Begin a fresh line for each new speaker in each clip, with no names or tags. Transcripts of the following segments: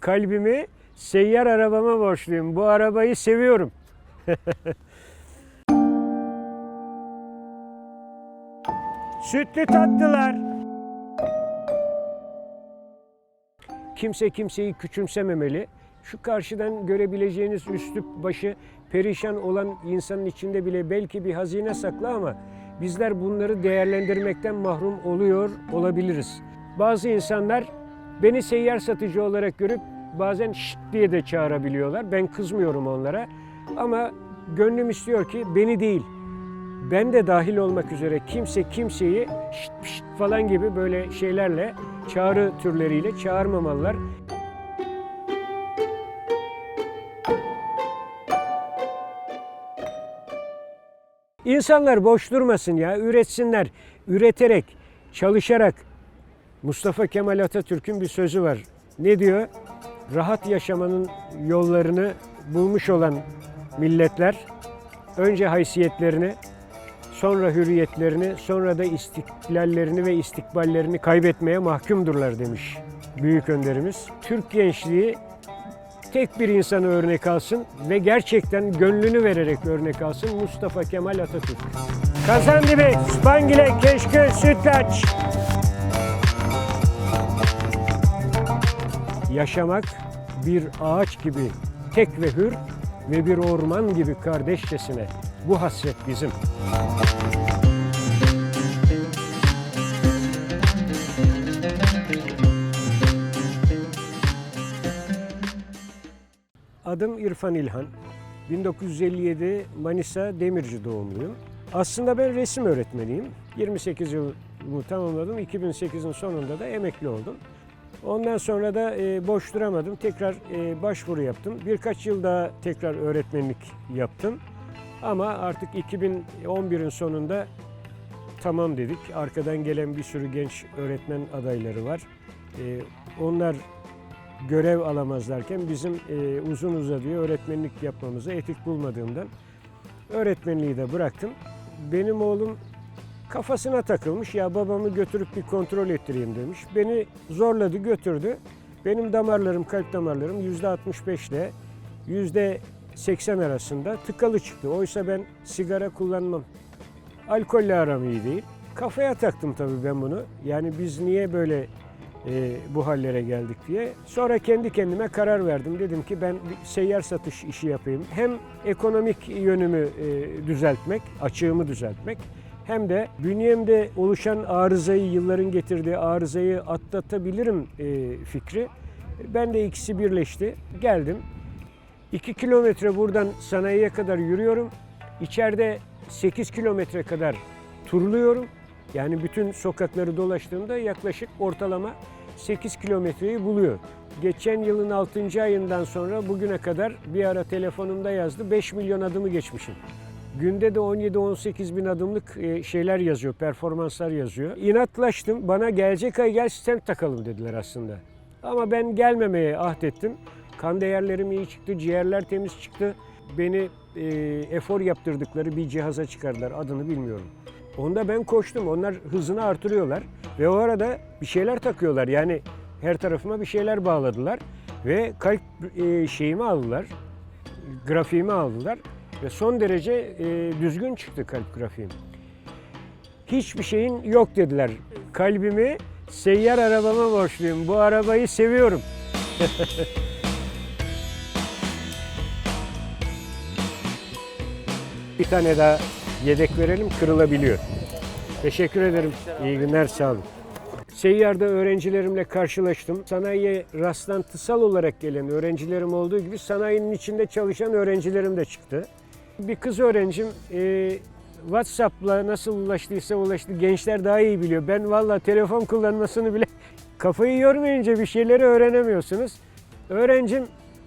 kalbimi seyyar arabama borçluyum. Bu arabayı seviyorum. Sütlü tatlılar. Kimse kimseyi küçümsememeli. Şu karşıdan görebileceğiniz üstlük başı perişan olan insanın içinde bile belki bir hazine saklı ama bizler bunları değerlendirmekten mahrum oluyor olabiliriz. Bazı insanlar beni seyyar satıcı olarak görüp bazen şşt diye de çağırabiliyorlar. Ben kızmıyorum onlara ama gönlüm istiyor ki beni değil, ben de dahil olmak üzere kimse kimseyi şşt pşt falan gibi böyle şeylerle çağrı türleriyle çağırmamalılar. İnsanlar boş durmasın ya, üretsinler. Üreterek, çalışarak. Mustafa Kemal Atatürk'ün bir sözü var. Ne diyor? Rahat yaşamanın yollarını bulmuş olan milletler önce haysiyetlerini, sonra hürriyetlerini, sonra da istiklallerini ve istikballerini kaybetmeye mahkumdurlar demiş büyük önderimiz. Türk gençliği tek bir insanı örnek alsın ve gerçekten gönlünü vererek örnek alsın Mustafa Kemal Atatürk. Kazandibi, Spangile, Keşkü, Sütlaç. Yaşamak bir ağaç gibi tek ve hür ve bir orman gibi kardeşçesine. Bu hasret bizim. Adım İrfan İlhan. 1957 Manisa Demirci doğumluyum. Aslında ben resim öğretmeniyim. 28 yılımı tamamladım. 2008'in sonunda da emekli oldum. Ondan sonra da e, boş duramadım. Tekrar e, başvuru yaptım. Birkaç yıl daha tekrar öğretmenlik yaptım. Ama artık 2011'in sonunda tamam dedik. Arkadan gelen bir sürü genç öğretmen adayları var. E, onlar görev alamazlarken bizim uzun uzadıya öğretmenlik yapmamıza etik bulmadığımdan öğretmenliği de bıraktım. Benim oğlum kafasına takılmış ya babamı götürüp bir kontrol ettireyim demiş. Beni zorladı götürdü. Benim damarlarım kalp damarlarım yüzde 65 ile yüzde 80 arasında tıkalı çıktı. Oysa ben sigara kullanmam. Alkolle aram iyi değil. Kafaya taktım tabii ben bunu. Yani biz niye böyle e, bu hallere geldik diye. Sonra kendi kendime karar verdim. Dedim ki ben bir seyyar satış işi yapayım. Hem ekonomik yönümü e, düzeltmek, açığımı düzeltmek hem de bünyemde oluşan arızayı, yılların getirdiği arızayı atlatabilirim e, fikri. Ben de ikisi birleşti. Geldim. 2 kilometre buradan sanayiye kadar yürüyorum. İçeride 8 kilometre kadar turluyorum. Yani bütün sokakları dolaştığımda yaklaşık ortalama 8 kilometreyi buluyor. Geçen yılın 6. ayından sonra bugüne kadar bir ara telefonumda yazdı 5 milyon adımı geçmişim. Günde de 17-18 bin adımlık e, şeyler yazıyor, performanslar yazıyor. İnatlaştım, bana gelecek ay gel stent takalım dediler aslında. Ama ben gelmemeye ahdettim. Kan değerlerim iyi çıktı, ciğerler temiz çıktı. Beni e, efor yaptırdıkları bir cihaza çıkardılar, adını bilmiyorum. Onda ben koştum, onlar hızını artırıyorlar. Ve o arada bir şeyler takıyorlar. Yani her tarafıma bir şeyler bağladılar. Ve kalp e, şeyimi aldılar, grafiğimi aldılar. Ve son derece e, düzgün çıktı kalp grafiğim. Hiçbir şeyin yok dediler. Kalbimi seyyar arabama borçluyum. Bu arabayı seviyorum. bir tane daha yedek verelim kırılabiliyor. Teşekkür ederim. İyi günler sağ olun. Seyyar'da öğrencilerimle karşılaştım. Sanayiye rastlantısal olarak gelen öğrencilerim olduğu gibi sanayinin içinde çalışan öğrencilerim de çıktı. Bir kız öğrencim e, WhatsApp'la nasıl ulaştıysa ulaştı. Gençler daha iyi biliyor. Ben valla telefon kullanmasını bile kafayı yormayınca bir şeyleri öğrenemiyorsunuz. Öğrencim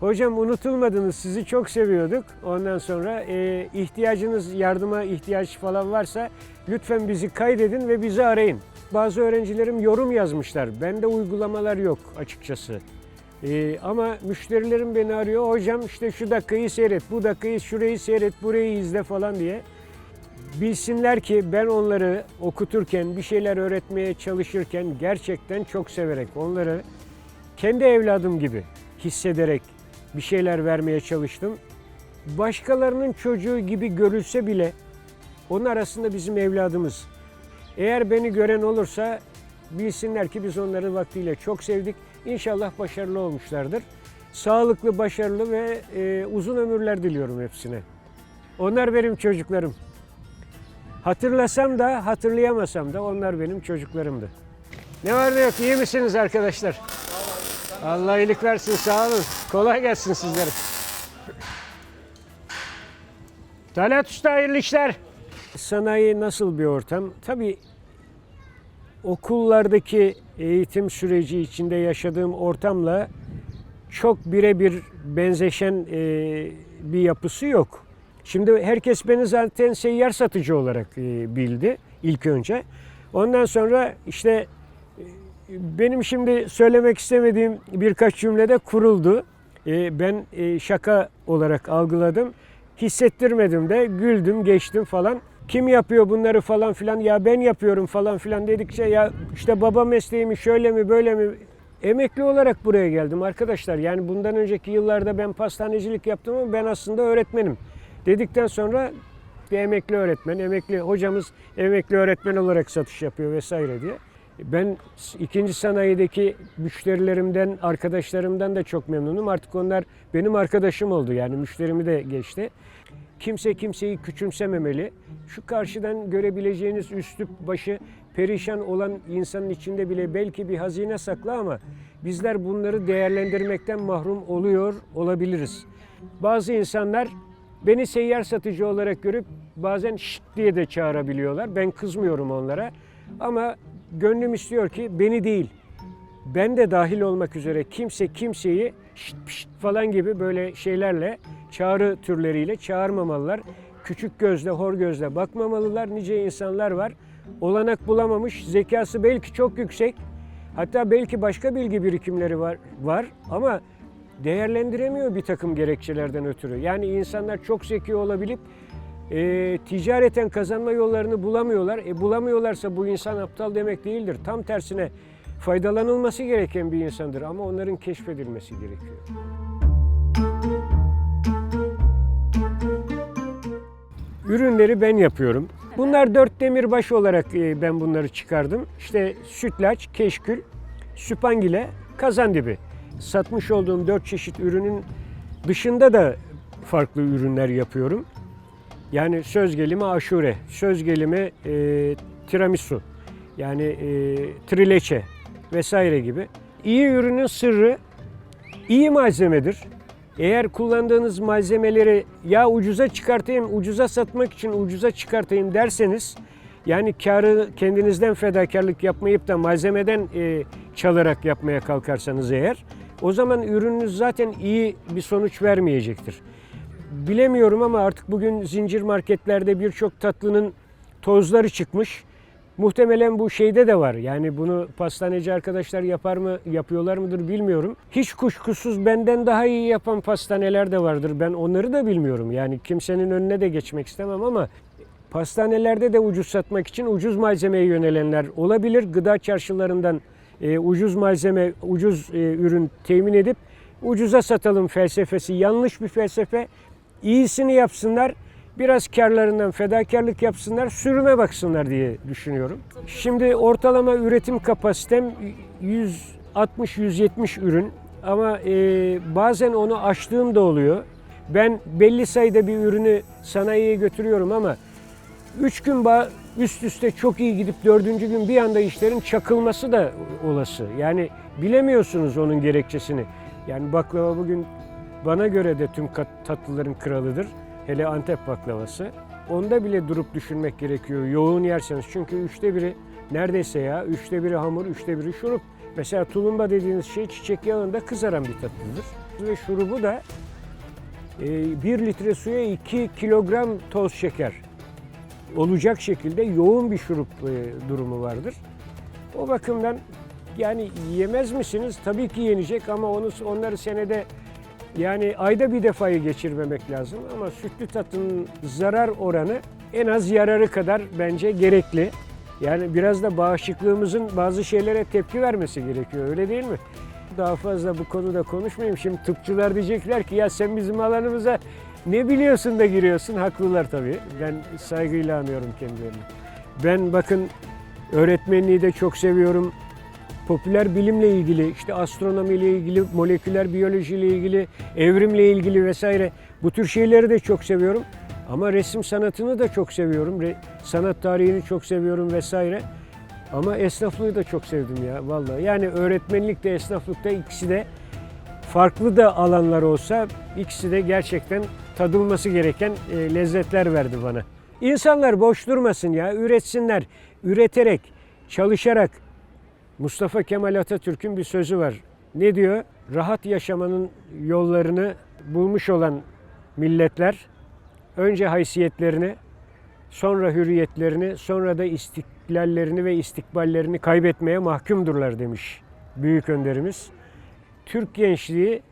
Hocam unutulmadınız, sizi çok seviyorduk. Ondan sonra e, ihtiyacınız, yardıma ihtiyaç falan varsa lütfen bizi kaydedin ve bizi arayın. Bazı öğrencilerim yorum yazmışlar. Bende uygulamalar yok açıkçası. E, ama müşterilerim beni arıyor. Hocam işte şu dakikayı seyret, bu dakikayı şurayı seyret, burayı izle falan diye. Bilsinler ki ben onları okuturken, bir şeyler öğretmeye çalışırken gerçekten çok severek onları kendi evladım gibi hissederek bir şeyler vermeye çalıştım. Başkalarının çocuğu gibi görülse bile onun arasında bizim evladımız. Eğer beni gören olursa bilsinler ki biz onları vaktiyle çok sevdik. İnşallah başarılı olmuşlardır. Sağlıklı, başarılı ve e, uzun ömürler diliyorum hepsine. Onlar benim çocuklarım. Hatırlasam da hatırlayamasam da onlar benim çocuklarımdı. Ne var ne yok iyi misiniz arkadaşlar? Allah iyilik versin sağ olun. Kolay gelsin sizlere. Talat Usta hayırlı işler. Sanayi nasıl bir ortam? Tabii okullardaki eğitim süreci içinde yaşadığım ortamla çok birebir benzeşen e, bir yapısı yok. Şimdi herkes beni zaten seyyar satıcı olarak e, bildi ilk önce. Ondan sonra işte e, benim şimdi söylemek istemediğim birkaç cümlede kuruldu. E, ben e, şaka olarak algıladım. Hissettirmedim de güldüm geçtim falan. Kim yapıyor bunları falan filan ya ben yapıyorum falan filan dedikçe ya işte baba mesleğimi şöyle mi böyle mi emekli olarak buraya geldim arkadaşlar. Yani bundan önceki yıllarda ben pastanecilik yaptım ama ben aslında öğretmenim. Dedikten sonra bir emekli öğretmen, emekli hocamız emekli öğretmen olarak satış yapıyor vesaire diye. Ben ikinci sanayideki müşterilerimden, arkadaşlarımdan da çok memnunum. Artık onlar benim arkadaşım oldu yani müşterimi de geçti. Kimse kimseyi küçümsememeli. Şu karşıdan görebileceğiniz üstü başı perişan olan insanın içinde bile belki bir hazine saklı ama bizler bunları değerlendirmekten mahrum oluyor olabiliriz. Bazı insanlar beni seyyar satıcı olarak görüp bazen şşt diye de çağırabiliyorlar. Ben kızmıyorum onlara. Ama gönlüm istiyor ki beni değil, ben de dahil olmak üzere kimse kimseyi şşt pşt falan gibi böyle şeylerle çağrı türleriyle çağırmamalılar. Küçük gözle, hor gözle bakmamalılar. Nice insanlar var. Olanak bulamamış, zekası belki çok yüksek. Hatta belki başka bilgi birikimleri var, var ama değerlendiremiyor bir takım gerekçelerden ötürü. Yani insanlar çok zeki olabilip e, ticareten kazanma yollarını bulamıyorlar. E, bulamıyorlarsa bu insan aptal demek değildir. Tam tersine faydalanılması gereken bir insandır ama onların keşfedilmesi gerekiyor. Ürünleri ben yapıyorum. Bunlar dört demirbaş olarak e, ben bunları çıkardım. İşte sütlaç, keşkül, süpangile, kazandibi. Satmış olduğum dört çeşit ürünün dışında da farklı ürünler yapıyorum. Yani söz gelimi aşure, söz gelimi e, tiramisu, yani e, trileçe vesaire gibi. İyi ürünün sırrı iyi malzemedir. Eğer kullandığınız malzemeleri ya ucuza çıkartayım, ucuza satmak için ucuza çıkartayım derseniz yani karı kendinizden fedakarlık yapmayıp da malzemeden e, çalarak yapmaya kalkarsanız eğer o zaman ürününüz zaten iyi bir sonuç vermeyecektir. Bilemiyorum ama artık bugün zincir marketlerde birçok tatlının tozları çıkmış. Muhtemelen bu şeyde de var. Yani bunu pastaneci arkadaşlar yapar mı, yapıyorlar mıdır bilmiyorum. Hiç kuşkusuz benden daha iyi yapan pastaneler de vardır. Ben onları da bilmiyorum. Yani kimsenin önüne de geçmek istemem ama pastanelerde de ucuz satmak için ucuz malzemeye yönelenler olabilir. Gıda çarşılarından e, ucuz malzeme, ucuz e, ürün temin edip ucuza satalım felsefesi yanlış bir felsefe. İyisini yapsınlar, biraz karlarından fedakarlık yapsınlar, sürüme baksınlar diye düşünüyorum. Şimdi ortalama üretim kapasitem 160-170 ürün ama e, bazen onu aştığım da oluyor. Ben belli sayıda bir ürünü sanayiye götürüyorum ama 3 gün ba- üst üste çok iyi gidip dördüncü gün bir anda işlerin çakılması da olası. Yani bilemiyorsunuz onun gerekçesini. Yani baklava bugün bana göre de tüm tatlıların kralıdır. Hele Antep baklavası. Onda bile durup düşünmek gerekiyor yoğun yerseniz. Çünkü üçte biri neredeyse ya üçte biri hamur, üçte biri şurup. Mesela tulumba dediğiniz şey çiçek yağında kızaran bir tatlıdır. Ve şurubu da 1 litre suya 2 kilogram toz şeker olacak şekilde yoğun bir şurup e, durumu vardır. O bakımdan yani yemez misiniz? Tabii ki yenecek ama onu onları senede yani ayda bir defayı geçirmemek lazım ama sütlü tatlının zarar oranı en az yararı kadar bence gerekli. Yani biraz da bağışıklığımızın bazı şeylere tepki vermesi gerekiyor öyle değil mi? Daha fazla bu konuda konuşmayayım. Şimdi tıpçılar diyecekler ki ya sen bizim alanımıza ne biliyorsun da giriyorsun. Haklılar tabii. Ben saygıyla anıyorum kendilerini. Ben bakın öğretmenliği de çok seviyorum. Popüler bilimle ilgili, işte astronomiyle ilgili, moleküler biyolojiyle ilgili, evrimle ilgili vesaire bu tür şeyleri de çok seviyorum. Ama resim sanatını da çok seviyorum. Re- sanat tarihini çok seviyorum vesaire. Ama esnaflığı da çok sevdim ya vallahi. Yani öğretmenlik de esnaflık da ikisi de farklı da alanlar olsa ikisi de gerçekten tadılması gereken e, lezzetler verdi bana. İnsanlar boş durmasın ya, üretsinler. Üreterek, çalışarak. Mustafa Kemal Atatürk'ün bir sözü var. Ne diyor? Rahat yaşamanın yollarını bulmuş olan milletler önce haysiyetlerini, sonra hürriyetlerini, sonra da istiklallerini ve istikballerini kaybetmeye mahkumdurlar demiş büyük önderimiz. Türk gençliği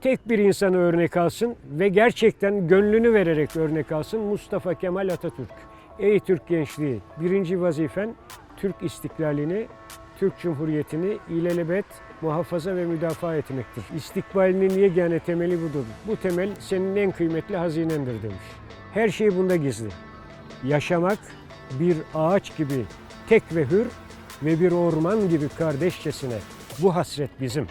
tek bir insanı örnek alsın ve gerçekten gönlünü vererek örnek alsın Mustafa Kemal Atatürk. Ey Türk gençliği, birinci vazifen Türk istiklalini, Türk Cumhuriyeti'ni ilelebet muhafaza ve müdafaa etmektir. İstikbalinin yegane temeli budur. Bu temel senin en kıymetli hazinendir demiş. Her şey bunda gizli. Yaşamak bir ağaç gibi tek ve hür ve bir orman gibi kardeşçesine bu hasret bizim.